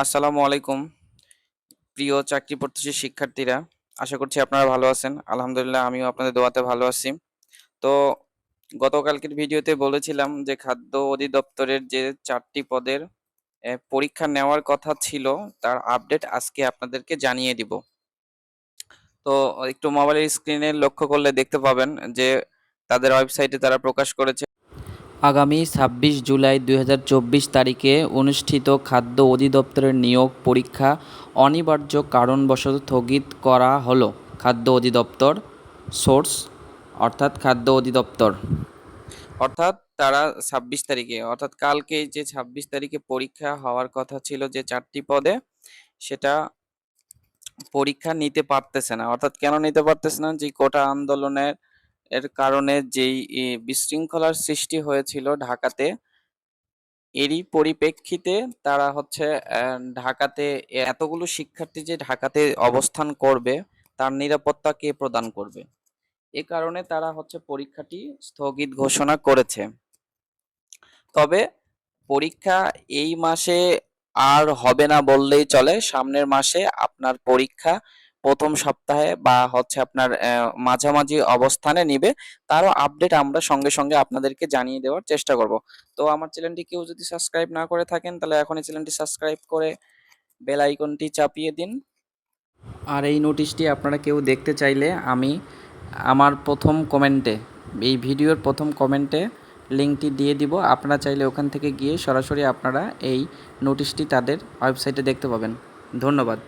আসসালামু আলাইকুম, প্রিয় চাকরি প্রত্যাশী শিক্ষার্থীরা। আশা করছি আপনারা ভালো আছেন। আলহামদুলিল্লাহ, আমিও আপনাদের দোয়াতে ভালো আছি। তো গতকালকের ভিডিওতে বলেছিলাম যে খাদ্য অধিদপ্তরের যে চারটি পদের পরীক্ষা নেওয়ার কথা ছিল, তার আপডেট আজকে আপনাদেরকে জানিয়ে দিব। তো একটু মোবাইলের স্ক্রিনে লক্ষ্য করলে দেখতে পাবেন যে তাদের ওয়েবসাইটে তারা প্রকাশ করেছে আগামী ছাব্বিশ জুলাই দুই হাজার চব্বিশ তারিখে অনুষ্ঠিত খাদ্য অধিদপ্তরের নিয়োগ পরীক্ষা অনিবার্য কারণবশত স্থগিত করা হলো। খাদ্য অধিদপ্তর, সোর্স, অর্থাৎ খাদ্য অধিদপ্তর। অর্থাৎ তারা ছাব্বিশ তারিখে, অর্থাৎ কালকে যে ছাব্বিশ তারিখে পরীক্ষা হওয়ার কথা ছিল যে চারটি পদে, সেটা পরীক্ষা নিতে পারতেছে না। অর্থাৎ কেন নিতে পারতেছে না? যে কোটা আন্দোলনের এর কারণে যেই বিশৃঙ্খলার সৃষ্টি হয়েছিল ঢাকাতে, এরই পরিপ্রেক্ষিতে তারা হচ্ছে ঢাকাতে এতগুলো শিক্ষার্থী যে ঢাকাতে অবস্থান করবে, তার নিরাপত্তা কে প্রদান করবে? এ কারণে তারা হচ্ছে পরীক্ষাটি স্থগিত ঘোষণা করেছে। তবে পরীক্ষা এই মাসে আর হবে না বললেই চলে, সামনের মাসে আপনার পরীক্ষা প্রথম সপ্তাহে বা হচ্ছে আপনার মাঝামাঝি অবস্থানে নিবে, তারও আপডেট আমরা সঙ্গে সঙ্গে আপনাদেরকে জানিয়ে দেওয়ার চেষ্টা করব। তো আমার চ্যানেলটি কেউ যদি সাবস্ক্রাইব না করে থাকেন, তাহলে এখনই চ্যানেলটি সাবস্ক্রাইব করে বেল আইকনটি চাপিয়ে দিন। আর এই নোটিশটি আপনারা কেউ দেখতে চাইলে আমি আমার প্রথম কমেন্টে এই ভিডিওর প্রথম কমেন্টে লিঙ্কটি দিয়ে দিব। আপনারা চাইলে ওখান থেকে গিয়ে সরাসরি আপনারা এই নোটিশটি তাদের ওয়েবসাইটে দেখতে পাবেন। ধন্যবাদ।